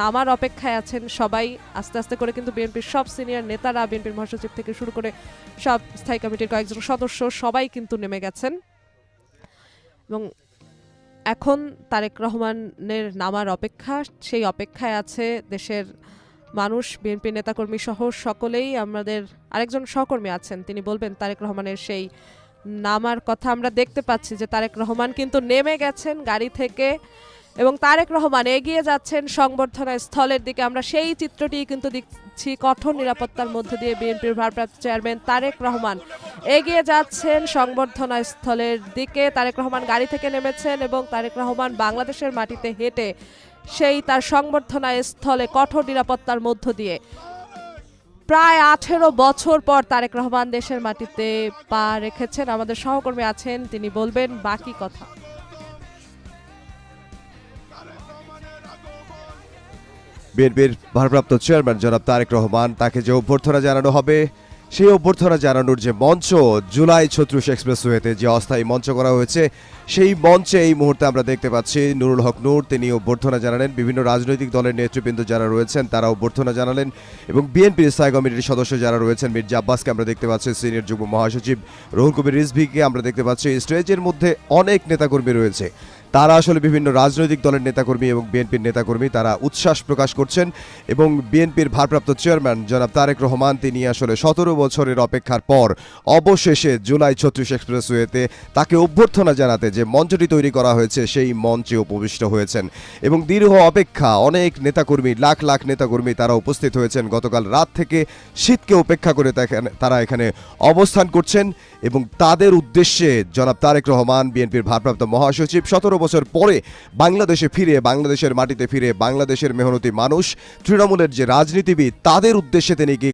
নামার অপেক্ষায় আছেন সবাই। আস্তে আস্তে করে কিন্তু বিএনপির সব সিনিয়র নেতারা, বিএনপির মহাসচিব থেকে শুরু করে সব স্থায়ী কমিটির কয়েকজন সদস্য সবাই কিন্তু নেমে গেছেন। এবং এখন তারেক রহমানের নামার অপেক্ষা, সেই অপেক্ষায় আছে দেশের মানুষ বিএনপি নেতাকর্মী সহ সকলেই। আমাদের আরেকজন সহকর্মী আছেন, তিনি বলবেন তারেক রহমানের সেই নামার কথা আমরা দেখতে পাচ্ছি যে তারেক রহমান কিন্তু নেমে গেছেন গাড়ি থেকে। এবং তারেক রহমান এগিয়ে যাচ্ছেন সংবর্ধনা স্থলের দিকে। আমরা সেই চিত্রটি কিন্তু দেখছি কঠোর নিরাপত্তার মধ্যে দিয়ে বিএনপির ভারপ্রাপ্ত চেয়ারম্যান তারেক রহমান এগিয়ে যাচ্ছেন সংবর্ধনা স্থলের দিকে। তারেক রহমান গাড়ি থেকে নেমেছেন এবং তারেক রহমান বাংলাদেশের মাটিতে হেঁটে সেই তার সংবর্ধনা স্থলে কঠোর নিরাপত্তার মধ্য দিয়ে প্রায় আঠেরো বছর পর তারেক রহমান দেশের মাটিতে পা রেখেছেন। আমাদের সহকর্মী আছেন, তিনি বলবেন বাকি কথা। বিএনপির ভারপ্রাপ্ত চেয়ারম্যান জনাব তারেক রহমান তাকে যে অভ্যর্থনা জানানো হবে, সেই অভ্যর্থনা জানানোর যে মঞ্চ জুলাই ছত্রিশ এক্সপ্রেসওয়েতে যে অস্থায়ী মঞ্চ করা হয়েছে, সেই মঞ্চে এই মুহূর্তে আমরা দেখতে পাচ্ছি নুরুল হক নূর। তিনি অভ্যর্থনা জানালেন, বিভিন্ন রাজনৈতিক দলের নেতৃবৃন্দ যারা রয়েছেন তারা অভ্যর্থনা জানালেন এবং বিএনপির স্থায়ী কমিটির সদস্য যারা রয়েছেন, মির্জা আব্বাসকে আমরা দেখতে পাচ্ছি, সিনিয়র যুগ্ম মহাসচিব রহুল কবির রিজভিকে আমরা দেখতে পাচ্ছি। স্টেজের মধ্যে অনেক নেতাকর্মী রয়েছে। তারা আসলে বিভিন্ন রাজনৈতিক দলের নেতাকর্মী এবং বিএনপির নেতাকর্মী, তারা উচ্ছ্বাস প্রকাশ করছেন এবং বিএনপির ভারপ্রাপ্ত চেয়ারম্যান জনাব তারেক রহমান, তিনি আসলে সতেরো বছরের অপেক্ষার পর অবশেষে জুলাই ছত্রিশ এক্সপ্রেসওয়েতে তাকে অভ্যর্থনা জানাতে যে মঞ্চটি তৈরি করা হয়েছে, সেই মঞ্চে উপবিষ্ট হয়েছেন। এবং দীর্ঘ অপেক্ষা, অনেক নেতাকর্মী, লাখ লাখ নেতাকর্মী তারা উপস্থিত হয়েছেন। গতকাল রাত থেকে শীতকে উপেক্ষা করে তারা এখানে অবস্থান করছেন এবং তাদের উদ্দেশ্যে জনাব তারেক রহমান, বিএনপির ভারপ্রাপ্ত মহাসচিব, সতেরো বছর পরে বাংলাদেশে ফিরে, বাংলাদেশের মাটিতে ফিরে, বাংলাদেশের মেহনতি মানুষ, তৃণমূলের যে রাজনীতিবিদ, তাদের উদ্দেশ্যে তিনি